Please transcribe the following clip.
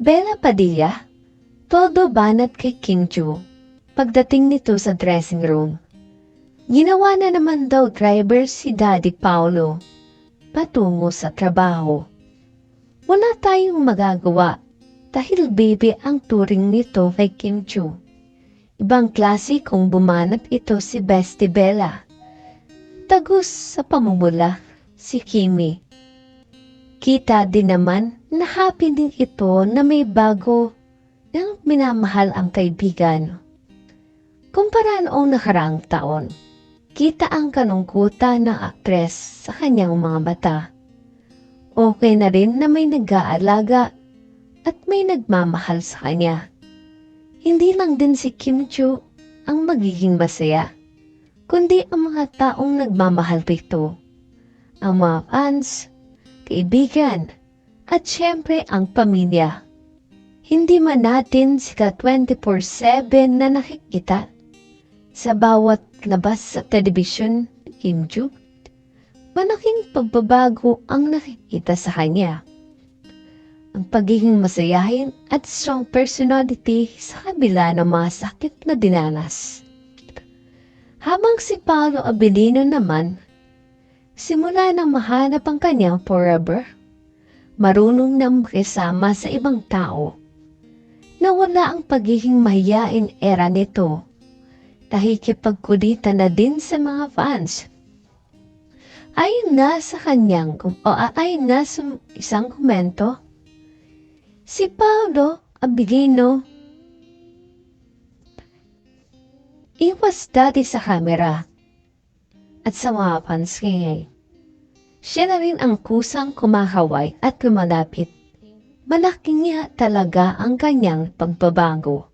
Bella Padilla, todo banat kay Kim Chu. Pagdating nito sa dressing room, ginawa na naman daw driver si Daddy Paulo patungo sa trabaho. Wala tayong magagawa dahil baby ang turing nito kay Kim Chu. Ibang klase kung bumanat ito si Bestie Bella. Tagus sa pamumula si Kimi. Kita din naman na happy din ito na may bago ng minamahal ang kaibigan. Kumpara noong nakaraang taon, kita ang kanungkutan ng aktres sa kanyang mga mata. Okay na rin na may nag-aalaga at may nagmamahal sa kanya. Hindi lang din si Kim Chu ang magiging masaya, kundi ang mga taong nagmamahal dito. Ang mga fans, kaibigan, at syempre ang pamilya. Hindi man natin sika 24-7 na nakikita sa bawat labas sa telebisyon Chu. Malaking pagbabago ang nakikita sa kanya. Ang pagiging masayahin at strong personality sa kabila ng mga sakit na dinanas. Habang si Paolo Abilino naman, simula nang mahanap ang kanyang forever, marunong na makisama sa ibang tao. Nawala ang pagiging mahiyain era nito dahil kipagkulitan na din sa mga fans. Ayon na sa kanyang, o ayon na sa isang komento, si Paolo Abilino iwas dati sa kamera at sa mga fans ngayon. Siya na rin ang kusang kumakaway at lumalapit. Malaking niya talaga ang kanyang pagbabago.